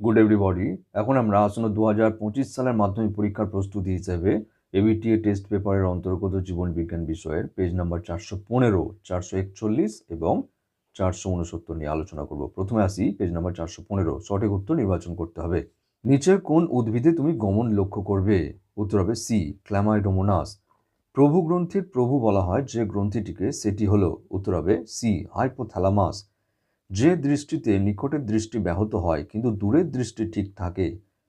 Good everybody এখন আমরা আসন্ন দু হাজার পঁচিশ সালের মাধ্যমিক পরীক্ষার প্রস্তুতি হিসেবে এবিটিএ টেস্ট পেপারের অন্তর্গত জীবন বিজ্ঞান বিষয়ের পেজ নাম্বার চারশো পনেরো, চারশো একচল্লিশ এবং চারশো উনসত্তর নিয়ে আলোচনা করব। প্রথমে আসি পেজ নাম্বার চারশো পনেরো, সঠিক উত্তর নির্বাচন করতে হবে। নিচের কোন উদ্ভিদে তুমি গমন লক্ষ্য করবে? উত্তর হবে সি ক্ল্যামাইডোমোনাস প্রভু গ্রন্থির প্রভু বলা হয় যে গ্রন্থিটিকে, সেটি হলো, উত্তর হবে সি হাইপোথ্যালামাস যে দৃষ্টিতে নিকটের দৃষ্টি ব্যাহত হয়, কিন্তু দূরের দৃষ্টি ঠিক থাকে,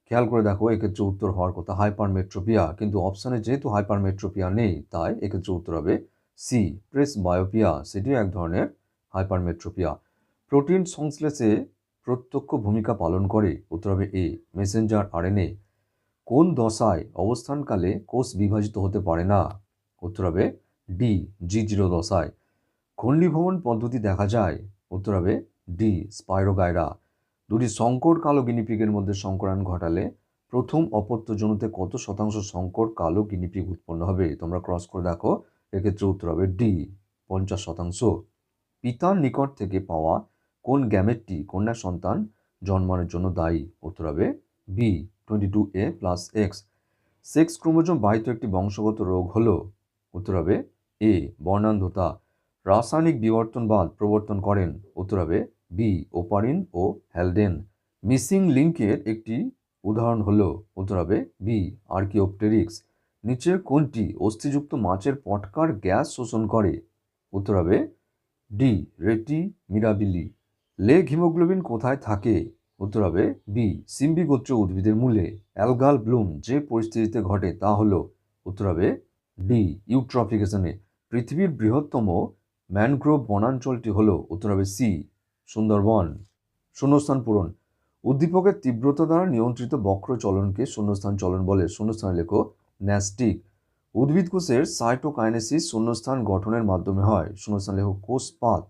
খেয়াল করে দেখো, এক্ষেত্রে উত্তর হওয়ার কথা, হাইপারমেট্রোপিয়া, কিন্তু অপশানে যেহেতু হাইপারমেট্রোপিয়া নেই, তাই এক্ষেত্রে উত্তর হবে সি প্রেস বায়োপিয়া সেটিও এক ধরনের হাইপারমেট্রোপিয়া। প্রোটিন সংশ্লেষে প্রত্যক্ষ ভূমিকা পালন করে, উত্তর হবে এ মেসেঞ্জার আরএনএ। কোন দশায় অবস্থানকালে কোষ বিভাজিত হতে পারে না? উত্তর হবে ডি জি জিরো দশায়। খণ্ডীভবন পদ্ধতি দেখা যায় উত্তর হবে ডি, স্পাইরোগাইরা। দুটি সংকর কালো গিনিপিগের মধ্যে সংকরায়ন ঘটালে প্রথম অপত্যজনুতে কত শতাংশ সংকর কালো গিনিপিগ উৎপন্ন হবে? তোমরা ক্রস করে দেখো, এক্ষেত্রে উত্তর হবে ডি, পঞ্চাশ শতাংশ। পিতার নিকট থেকে পাওয়া কোন গ্যামেটটি কন্যা সন্তান জন্মানোর জন্য দায়ী? উত্তর হবে B twenty two A plus X sex chromosome বাহিত একটি বংশগত রোগ হলো, উত্তর হবে এ বর্ণান্ধতা। রাসায়নিক বিবর্তনবাদ প্রবর্তন করেন উত্তর হবে বি ওপারিন ও হ্যালডেন। মিসিং লিঙ্কের একটি উদাহরণ হলো উত্তর হবে বি আর্কিওপটেরিক্স। নিচের কোনটি অস্থিযুক্ত মাছের পটকার গ্যাস শোষণ করে? উত্তর হবে ডি রেটি মিরাবিলি লেগ হিমোগ্লোবিন কোথায় থাকে? উত্তর হবে বি সিম্বি গোত্র উদ্ভিদের মূলে। অ্যালগাল ব্লুম যে পরিস্থিতিতে ঘটে তা হলো উত্তর হবে ডি ইউট্রফিকেশনে। পৃথিবীর বৃহত্তম ম্যানগ্রোভ বনাঞ্চলটি হলো উত্তর হবে সি, সুন্দরবন। শূন্যস্থান পূরণ। উদ্দীপকের তীব্রতা দ্বারা নিয়ন্ত্রিত বক্র চলনকে শূন্যস্থান চলন বলে। শূন্যস্থানে লেখো ন্যাস্টিক। উদ্ভিদ কোষের সাইটোকাইনেসিস শূন্যস্থান গঠনের মাধ্যমে হয়। শূন্যস্থান লেখো কোষপাত।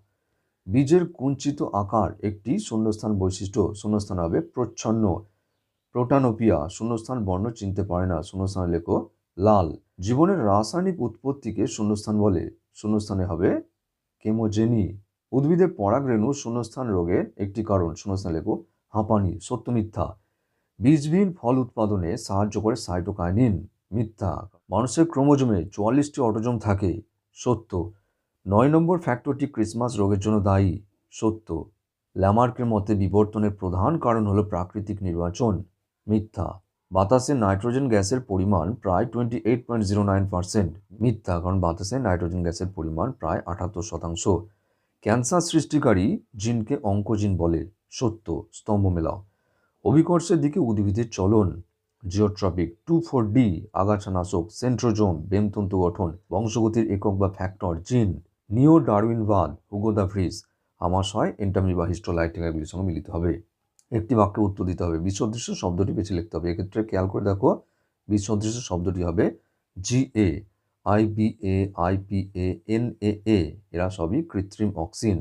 বীজের কুঞ্চিত আকার একটি শূন্যস্থান বৈশিষ্ট্য। শূন্যস্থান হবে প্রচ্ছন্ন। প্রোটানোপিয়া। শূন্যস্থান বর্ণ চিনতে পারে না। শূন্যস্থানে লেখো লাল। জীবনের রাসায়নিক উৎপত্তিকে শূন্যস্থান বলে। শূন্যস্থানে হবে কেমোজেনি। উদ্ভিদের পরাগরেণু শূন্যস্থান রোগের একটি কারণ। শূন্যস্থান লেখো, হাঁপানি সত্য মিথ্যা বীজবিহীন ফল উৎপাদনে সাহায্য করে সাইটোকাইনিন, মিথ্যা। মানুষের ক্রোমোজোমে চুয়াল্লিশটি অটোজোম থাকে, সত্য। নয় নম্বর ফ্যাক্টরটি ক্রিসমাস রোগের জন্য দায়ী, সত্য। ল্যামার্কের মতে বিবর্তনের প্রধান কারণ হলো প্রাকৃতিক নির্বাচন, মিথ্যা। বাতাসে নাইট্রোজেন গ্যাসের পরিমাণ প্রায় twenty eight point zero nine percent মিথ্যা, কারণ বাতাসে নাইট্রোজেন গ্যাসের পরিমাণ প্রায় আটাত্তর শতাংশ। ক্যান্সার সৃষ্টিকারী জিনকে অঙ্কজিন বলে। সত্য, স্তম্ভ মেলাও। অভিকর্ষের দিকে উদ্ভিদের চলন। জিওট্রপিক টু ফোর ডি আগাছানাশক, সেন্ট্রোজোম, বেমতন্তু গঠন, বংশগতির একক বা ফ্যাক্টর জিন। নিও ডারউইনবাদ হুগোদা ফ্রিজ। আমাশয় এন্টামি বা হিস্টোলাইটিকাগুলির সঙ্গে মিলিত হবে। একটি বাক্যে উত্তর দিতে হবে। বিসদৃশ্য শব্দটি বেছে লিখতে হবে। এক্ষেত্রে খেয়াল করে দেখো, বিসদৃশ্য শব্দটি হবে G A I B A I P A N A A এরা সবই কৃত্রিম অক্সিন।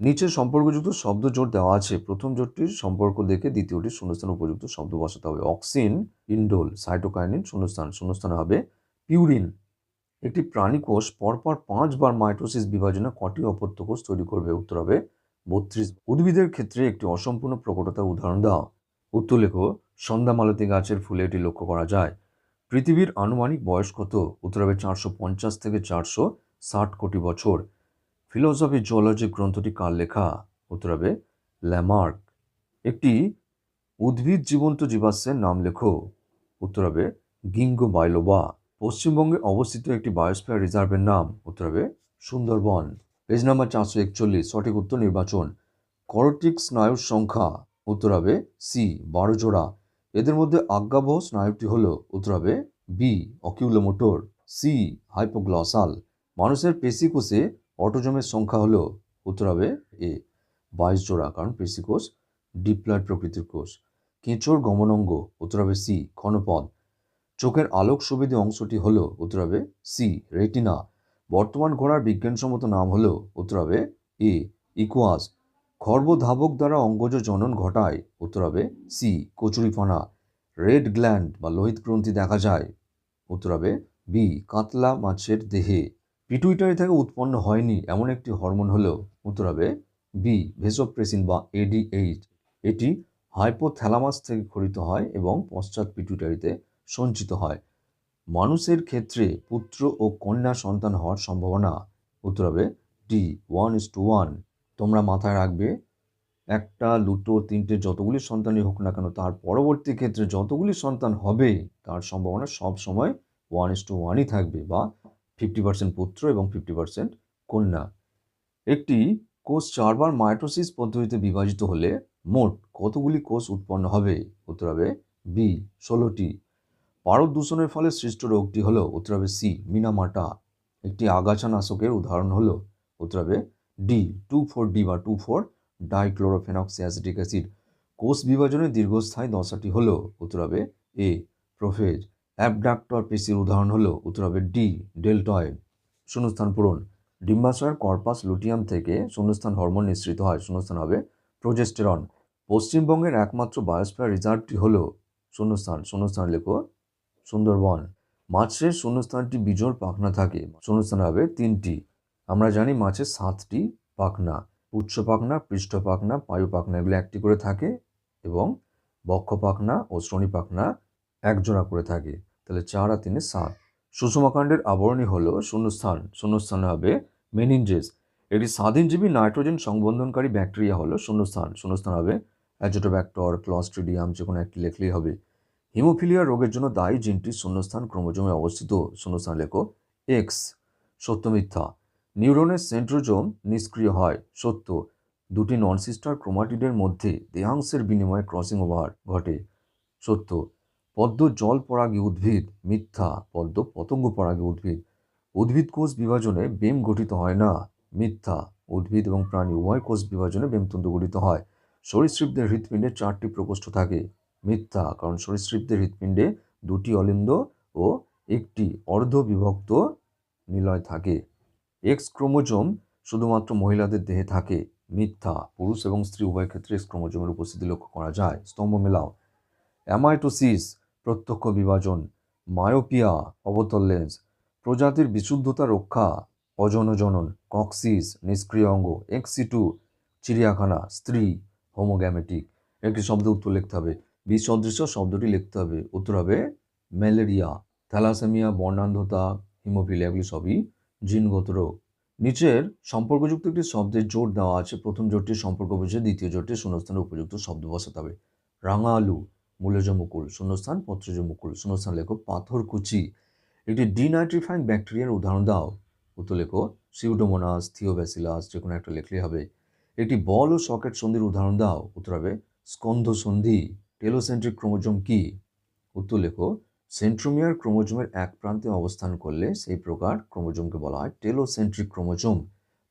নিচে সম্পর্কযুক্ত শব্দ জোট দেওয়া আছে। প্রথম জোটটির সম্পর্ক দেখে দ্বিতীয়টির শূন্যস্থান উপযুক্ত শব্দ বসাতে হবে। অক্সিন, ইন্ডোল, সাইটোকাইনিন শূন্যস্থান। শূন্যস্থানে হবে পিউরিন। একটি প্রাণীকোষ পরপর পাঁচবার মাইটোসিস বিভাজনে কটি অপত্য কোষ তৈরি করবে? উত্তর হবে বত্রিশ উদ্ভিদের ক্ষেত্রে একটি অসম্পূর্ণ প্রকটতা উদাহরণ দাও। উত্তর লেখো সন্ধ্যামালতী গাছের ফুলে এটি লক্ষ্য করা যায়। পৃথিবীর আনুমানিক বয়স কত? উত্তর হবে চারশো পঞ্চাশ থেকে চারশো ষাট কোটি বছর। ফিলোসফি জুওলজি গ্রন্থটি কার লেখা? উত্তর হবে ল্যামার্ক। একটি উদ্ভিদ জীবন্ত জীবাশ্মের নাম লেখো। উত্তর হবে গিঙ্গো বাইলোবা পশ্চিমবঙ্গে অবস্থিত একটি বায়োস্ফিয়ার রিজার্ভের নাম। উত্তর হবে সুন্দরবন। পেজ নাম্বার চারশো একচল্লিশ, সঠিক উত্তর নির্বাচন। করটিক স্নায়ুর সংখ্যা, উত্তর হবে সি বারো জোড়া। এদের মধ্যে আজ্ঞাবহ স্নায়ুটি হল, উত্তর হবে বি অকিউলোমোটর। সি হাইপোগ্লসাল। মানুষের পেশিকোষে অটোজমের সংখ্যা হল, উত্তর হবে এ বাইশ জোড়া, কারণ পেশিকোষ ডিপ্লয়েড প্রকৃতির কোষ। কেঁচোর গমনাঙ্গ, উত্তর হবে সি ক্ষণপদ চোখের আলোক সুবিধে অংশটি হল, উত্তর হবে সি রেটিনা। বর্তমান ঘোড়ার বিজ্ঞানসম্মত নাম হলো উত্তর হবে এ, ইকুয়াস। খর্বধাবক দ্বারা অঙ্গজ জনন ঘটায়, উত্তর হবে সি কচুরিপানা রেড গ্ল্যান্ড বা লোহিত গ্রন্থি দেখা যায়, উত্তর হবে বি, কাতলা মাছের দেহে। পিটুইটারি থেকে উৎপন্ন হয়নি এমন একটি হরমোন হলো উত্তর হবে বি, ভেসোপ্রেসিন বা এডিএইচ এটি হাইপোথ্যালামাস থেকে খরিত হয় এবং পশ্চাৎ পিটুইটারিতে সঞ্চিত হয়। মানুষের ক্ষেত্রে পুত্র ও কন্যা সন্তান হওয়ার সম্ভাবনা। উত্তর হবে D one is two one তোমরা মাথায় রাখবে, একটা, দুটো, তিনটে যতগুলি সন্তানই হোক না কেন, তার পরবর্তী ক্ষেত্রে যতগুলি সন্তান হবে, তার সম্ভাবনা সব সময় ওয়ান ইস টু ওয়ানই থাকবে বা ফিফটি পার্সেন্ট পুত্র এবং ফিফটি পার্সেন্ট কন্যা। একটি কোষ চারবার মাইটোসিস পদ্ধতিতে বিভাজিত হলে মোট কতগুলি কোষ উৎপন্ন হবে? উত্তর হবে বি ষোলোটি। পারদ দূষণের ফলে সৃষ্ট রোগটি হলো উত্তর হবে সি, মিনামাটা। একটি আগাছা নাশকের উদাহরণ হলো উত্তর হবে ডি, টু ফোর ডি বা two four dichlorophenoxy acetic acid. কোষ বিভাজনের দীর্ঘস্থায়ী দশাটি হলো উত্তর হবে এ, প্রোফেজ। অ্যাবডাক্টর পেশির উদাহরণ হলো উত্তর হবে ডি ডেল্টয়েড শূন্যস্থান পূরণ। ডিম্বাশয়ের কর্পাস লুটিয়াম থেকে শূন্যস্থান হরমোন নিঃসৃত হয়। শূন্যস্থান হবে প্রোজেস্টেরন। পশ্চিমবঙ্গের একমাত্র বায়োস্ফিয়ার রিজার্ভটি হলো শূন্যস্থান। শূন্যস্থান লেখো সুন্দরবন। মাছের শূন্যস্থানটি বিজোড় পাখনা থাকে। শূন্যস্থান হবে তিনটি। আমরা জানি মাছের সাতটি পাখনা। উচ্চ পাখনা, পৃষ্ঠ পাখনা, পায়ু পাখনা এগুলো একটি করে থাকে এবং বক্ষ পাখনা ও শ্রোণী পাখনা একজোড়া করে থাকে। তাহলে চার আর তিনে সাত। সুষমাকাণ্ডের আবরণী হলো শূন্যস্থান। শূন্যস্থানে হবে মেনিনজেস। একটি স্বাধীনজীবী নাইট্রোজেন সংবন্ধনকারী ব্যাকটেরিয়া হলো শূন্যস্থান। শূন্যস্থান হবে অ্যাজোটোব্যাক্টর, ক্লস্ট্রিডিয়াম যে কোনো একটি লেখলেই হবে। হিমোফিলিয়া রোগের জন্য দায়ী জিনটি শূন্যস্থান ক্রোমোজোমে অবস্থিত। শূন্যস্থান লেখো এক্স, সত্য মিথ্যা। নিউরনের সেন্ট্রোজোম নিষ্ক্রিয় হয়, সত্য। দুটি নন সিস্টার ক্রোমাটিডের মধ্যে দেহাংশের বিনিময়ে ক্রসিং ওভার ঘটে, সত্য। পদ্ম জল পরাগী উদ্ভিদ, মিথ্যা। পদ্ম পতঙ্গ পরাগী উদ্ভিদ। উদ্ভিদ কোষ বিভাজনে বেম গঠিত হয় না, মিথ্যা। উদ্ভিদ এবং প্রাণী উভয় কোষ বিভাজনে বেমতন্তু গঠিত হয়। সরীসৃপদের হৃৎপিণ্ডে চারটি প্রকোষ্ঠ থাকে। মিথ্যা, কারণ সরীসৃপদের হৃৎপিণ্ডে দুটি অলিন্দ ও একটি অর্ধ বিভক্ত নিলয় থাকে। এক্স ক্রোমোজোম শুধুমাত্র মহিলাদের দেহে থাকে। মিথ্যা, পুরুষ এবং স্ত্রী, উভয় ক্ষেত্রে এক্স ক্রোমোজোমের উপস্থিতি লক্ষ্য করা যায়। স্তম্ভ মেলাও। অ্যামাইটোসিস প্রত্যক্ষ বিভাজন। মায়োপিয়া অবতল লেন্স প্রজাতির বিশুদ্ধতা রক্ষা, অজনজনন। কক্সিস নিষ্ক্রিয় অঙ্গ। এক্সিটু চিড়িয়াখানা। স্ত্রী হোমোগ্যামেটিক একটি শব্দ উত্তর লিখতে হবে। বিষ সদৃশ্য শব্দটি লিখতে হবে। উত্তর হবে, ম্যালেরিয়া, থ্যালাসেমিয়া, বর্ণান্ধতা, হিমোফিলিয়া, এগুলি সবই জিনগত রোগ। নিচের সম্পর্কযুক্ত একটি শব্দের জোর দেওয়া আছে। প্রথম জোরটির সম্পর্ক বুঝে, দ্বিতীয় জোরটি শূন্যস্থানে উপযুক্ত শব্দ বসাতে হবে। রাঙা আলু মূলজ মুকুল শূন্যস্থান পত্রজ মুকুল শূন্যস্থান লেখো, পাথরকুচি। একটি ডিনাইট্রিফাইং ব্যাকটেরিয়ার উদাহরণ দাও। উত্তর লেখো, সিউডোমোনাস, থিওব্যাসিলাস যে কোনো একটা লিখলেই হবে। একটি বল ও সকেট সন্ধির উদাহরণ দাও। উত্তর হবে স্কন্ধ সন্ধি টেলোসেন্ট্রিক ক্রোমোজোম কি? উত্তর লেখো, সেন্ট্রোমিয়ার ক্রোমোজোমের এক প্রান্তে অবস্থান করলে সেই প্রকার ক্রোমোজোমকে বলা হয় টেলোসেন্ট্রিক ক্রোমোজোম।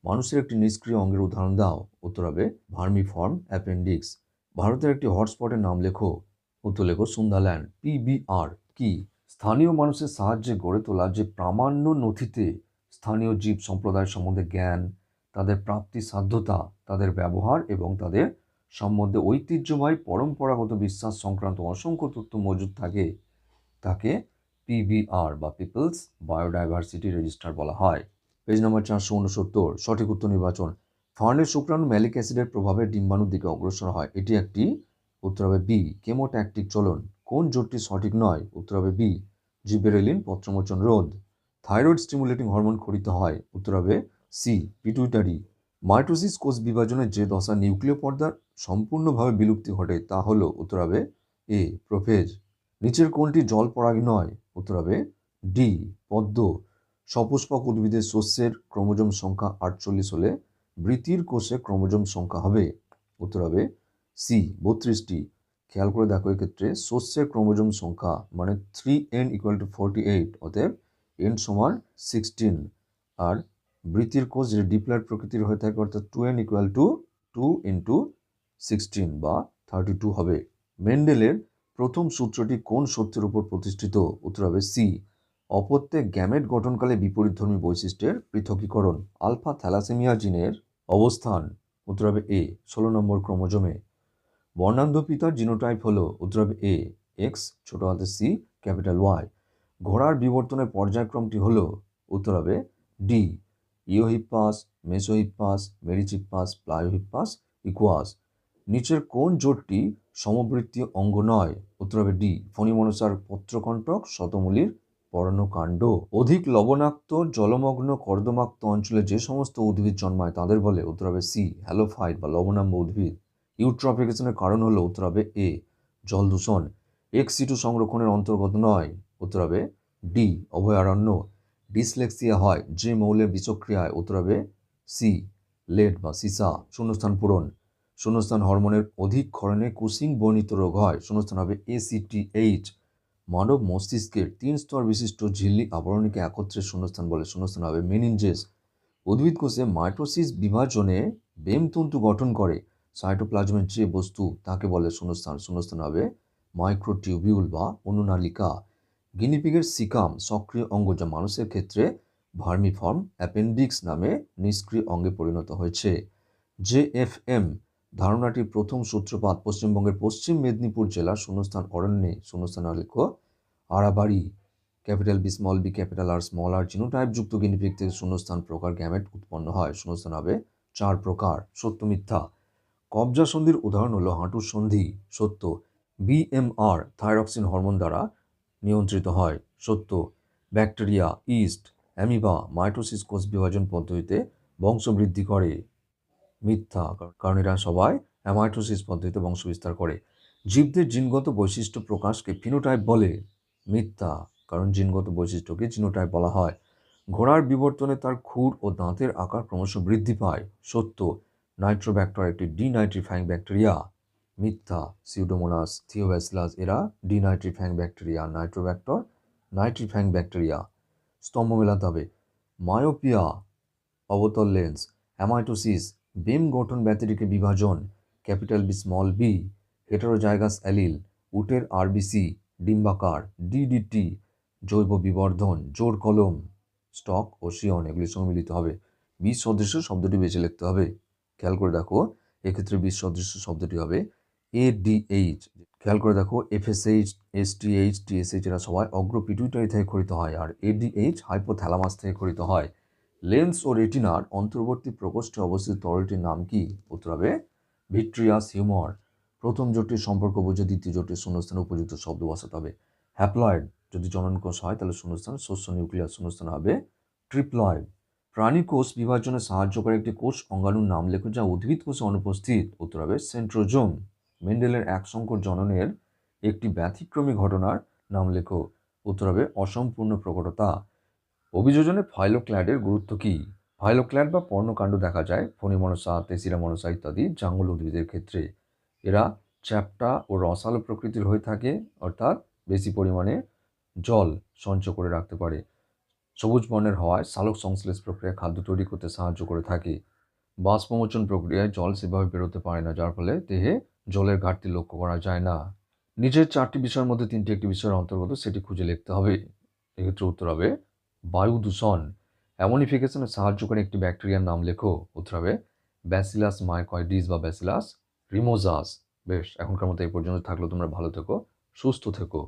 মানুষের একটি নিষ্ক্রিয় অঙ্গের উদাহরণ দাও। উত্তর হবে ভার্মি ফর্ম অ্যাপেন্ডিক্স। ভারতের একটি হটস্পটের নাম লেখো। উত্তর লেখো সুন্দাল্যান্ড পিবিআর কি? স্থানীয় মানুষের সাহায্যে গড়ে তোলা যে প্রামাণ্য নথিতে স্থানীয় জীব সম্প্রদায়ের সম্বন্ধে জ্ঞান, তাদের প্রাপ্তি সাধ্যতা, তাদের ব্যবহার এবং তাদের সম্বন্ধে ঐতিহ্যবাহী পরম্পরাগত বিশ্বাস সংক্রান্ত অসংখ্য তথ্য মজুদ থাকে, তাকে পিবিআর বা পিপলস বায়োডাইভার্সিটি রেজিস্টার বলা হয়। পেজ নম্বর চারশো উনসত্তর, সঠিক উত্তর নির্বাচন। ফার্নের শুক্রাণু ম্যালিক অ্যাসিডের প্রভাবে ডিম্বাণুর দিকে অগ্রসর হয়। এটি একটি, উত্তর হবে বি কেমোট্যাকটিক চলন। কোন জোটটি সঠিক নয়? উত্তর হবে বি জিবেরেলিন, পত্রমোচন রোধ। থাইরয়েড স্টিমুলেটিং হরমোন খরিত হয়। উত্তর হবে সি পিটুইটারি। মাইটোসিস কোষ বিভাজনের যে দশা নিউক্লিয় পর্দার সম্পূর্ণভাবে বিলুপ্তি ঘটে, তা হলো উত্তর হবে এ, প্রোফেজ। নিচের কোনটি জল পরাগী নয়, উত্তর হবে ডি, পদ্ম। সপুষ্পক উদ্ভিদের শস্যের ক্রোমোজোম সংখ্যা আটচল্লিশ হলে বৃতির কোষে ক্রোমোজোম সংখ্যা হবে, উত্তর হবে সি, বত্রিশটি। খেয়াল করে দেখো এক্ষেত্রে শস্যের ক্রোমোজোম সংখ্যা মানে three N equal to forty eight অতএব এন সমান সিক্সটিন আর বৃত্তির কোষ যে ডিপ্লয়েড প্রকৃতির হয়ে থাকে অর্থাৎ two N equal to two into sixteen বা থার্টি টু হবে। মেন্ডেলের প্রথম সূত্রটি কোন সত্যের উপর প্রতিষ্ঠিত? উত্তর হবে সি অপত্যে গ্যামেট গঠনকালে বিপরীতধর্মী বৈশিষ্ট্যের পৃথকীকরণ, আলফা থ্যালাসেমিয়া জিনের অবস্থান। উত্তর হবে এ ষোলো নম্বর ক্রোমোজোমে। বর্ণান্ধ পিতার জিনোটাইপ হলো, উত্তর হবে এ এক্স ছোট হাতে সি ক্যাপিটাল ওয়াই ঘোড়ার বিবর্তনের পর্যায়ক্রমটি হলো, উত্তর হবে D Eohippus Mesohippus, Merychippus Pliohippus Equus. নিচের কোন জোটটি সমবৃত্তীয় অঙ্গ নয়? উত্তর হবে ডি। ফণিমনসার পত্রকণ্টক, শতমূলীর পর্ণকাণ্ড। অধিক লবণাক্ত, জলমগ্ন, কর্দমাক্ত অঞ্চলে যে সমস্ত উদ্ভিদ জন্মায় তাদের বলে উত্তর হবে সি, হ্যালোফাইট বা লবণাম্ব উদ্ভিদ। ইউট্রফিকেশনের কারণ হলো উত্তর হবে এ, জল দূষণ। এক্স সিটু সংরক্ষণের অন্তর্গত নয়। উত্তর হবে ডি, অভয়ারণ্য। ডিসলেক্সিয়া হয় যে মৌলের বিষক্রিয়ায় উত্তর হবে সি, লেড বা সিসা। শূন্যস্থান পূরণ। শূন্যস্থান হরমোনের অধিক ক্ষরণে কুসিং বর্ণিত রোগ হয়। শূন্যস্থান হবে এসিটিএইচ মানব মস্তিষ্কের তিন স্তর বিশিষ্ট ঝিল্লি আবরণীকে একত্রে শূন্যস্থান বলে। শূন্যস্থান হবে মেনিনজেস উদ্ভিদ কোষে মাইটোসিস বিভাজনে বেমতন্তু গঠন করে। সাইটোপ্লাজমের যে বস্তু, তাকে বলে শূন্যস্থান। শূন্যস্থান হবে মাইক্রোটিউবিউল বা অনুনালিকা। গিনিপিগের সিকাম সক্রিয় অঙ্গ যা মানুষের ক্ষেত্রে ভার্মিফর্ম অ্যাপেন্ডিক্স নামে নিষ্ক্রিয় অঙ্গে পরিণত হয়েছে। জেএফএম ধারণাটির প্রথম সূত্রপাত পশ্চিমবঙ্গের পশ্চিম মেদিনীপুর জেলার শূন্যস্থান অরণ্যে, শূন্যস্থান লেখ আড়াবাড়ি capital B small, B capital R small R genotype যুক্ত গিনিপিগ থেকে শূন্যস্থান প্রকার গ্যামেট উৎপন্ন হয়। শূন্যস্থান হবে চার প্রকার, সত্য, মিথ্যা। কবজা সন্ধির উদাহরণ হলো হাঁটুর সন্ধি, সত্য। বিএমআর থাইরক্সিন হরমোন দ্বারা নিয়ন্ত্রিত হয়, সত্য। ব্যাকটেরিয়া, ইস্ট, অ্যামিবা, মাইটোসিস কোষ বিভাজন পদ্ধতিতে বংশবৃদ্ধি করে। মিথ্যা কারণ এরা সবাই অ্যামাইটোসিস পদ্ধতিতে বংশবিস্তার করে। জীবদের জিনগত বৈশিষ্ট্য প্রকাশকে ফিনোটাইপ বলে। মিথ্যা, কারণ জিনগত বৈশিষ্ট্যকে জিনোটাইপ বলা হয়। ঘোড়ার বিবর্তনে তার খুর ও দাঁতের আকার ক্রমশ বৃদ্ধি পায়। সত্য নাইট্রোব্যাক্টর একটি ডিনাইট্রিফাইং ব্যাকটেরিয়া মিথ্যা সিউডোমোনাস থিওব্যাসিলাস এরা denitrifying bacteria Nitrobacter nitrifying bacteria স্তম্ভ মেলাতে হবে। মায়োপিয়া অবতল লেন্স অ্যামাইটোসিস বেম গঠন ব্যতিরিকে বিভাজন, capital B small B heterozygous allele, উটের আরবিসি ডিম্বাকার ডিডিটি জৈব বিবর্ধন, জোর কলম, স্টক ও শিয়ন এগুলির সঙ্গে মিলিত হবে। বিষ সদৃশ্য শব্দটি বেছে লিখতে হবে। খেয়াল করে দেখো, এক্ষেত্রে বিষ সদৃশ্য শব্দটি হবে এডিএইচ খেয়াল করে দেখো এফএসএইচ এসটিএইচ টিএসএইচ এরা সবাই অগ্র পিটুইটারি থেকে খরিত হয়, আর এডিএইচ হাইপোথ্যালামাস থেকে খরিত হয়। লেন্স ও রেটিনার অন্তর্বর্তী প্রকোষ্ঠে অবস্থিত তরলটির নাম কি? উত্তর হবে, ভিট্রিয়াস হিউমার। প্রথম জোটটির সম্পর্ক বুঝে দ্বিতীয় জোটের শূন্যস্থানে উপযুক্ত শব্দ বসাতে হবে। হ্যাপ্লয়েড, যদি জনন কোষ হয়, তাহলে শূন্যস্থান, শস্য, নিউক্লিয়াস শূন্যস্থান হবে। ট্রিপ্লয়েড প্রাণী কোষ বিভাজনে সাহায্য করে একটি কোষ অঙ্গাণুর নাম লেখো যা উদ্ভিদ কোষে অনুপস্থিত। উত্তর হবে, সেন্ট্রোজোম। মেন্ডেলের এক সংকর জননের একটি ব্যতিক্রমী ঘটনার নাম লেখো। উত্তর হবে, অসম্পূর্ণ প্রকটতা। অভিযোজনে ফাইলোক্ল্যাডের গুরুত্ব কী? ফাইলোক্ল্যাড বা পর্ণকাণ্ড দেখা যায়, ফণিমনসা তেসিরা মনসা ইত্যাদি জাঙ্গল উদ্ভিদের ক্ষেত্রে। এরা চ্যাপ্টা ও রসালো প্রকৃতির হয়ে থাকে, অর্থাৎ বেশি পরিমাণে জল সঞ্চয় করে রাখতে পারে। সবুজ বর্ণের হওয়ায় সালোক সংশ্লেষ প্রক্রিয়া খাদ্য তৈরি করতে সাহায্য করে থাকে। বাষ্পমোচন প্রক্রিয়ায় জল সেভাবে বেরোতে পারে না, যার ফলে দেহে জলের ঘাটতি লক্ষ্য করা যায় না। নিজের চারটি বিষয়ের মধ্যে তিনটি একটি বিষয়ের অন্তর্গত, সেটি খুঁজে লিখতে হবে। এক্ষেত্রে উত্তর হবে বায়ু দূষণ অ্যামোনিফিকেশনে সাহায্য করে একটি ব্যাকটেরিয়ার নাম লেখো উত্তর হবে ব্যাসিলাস মাইকয়েডিস বা ব্যাসিলাস রিমোজাস বেশ, এখনকার মতো এই পর্যন্ত থাকল, তোমরা ভালো থেকো, সুস্থ থেকো।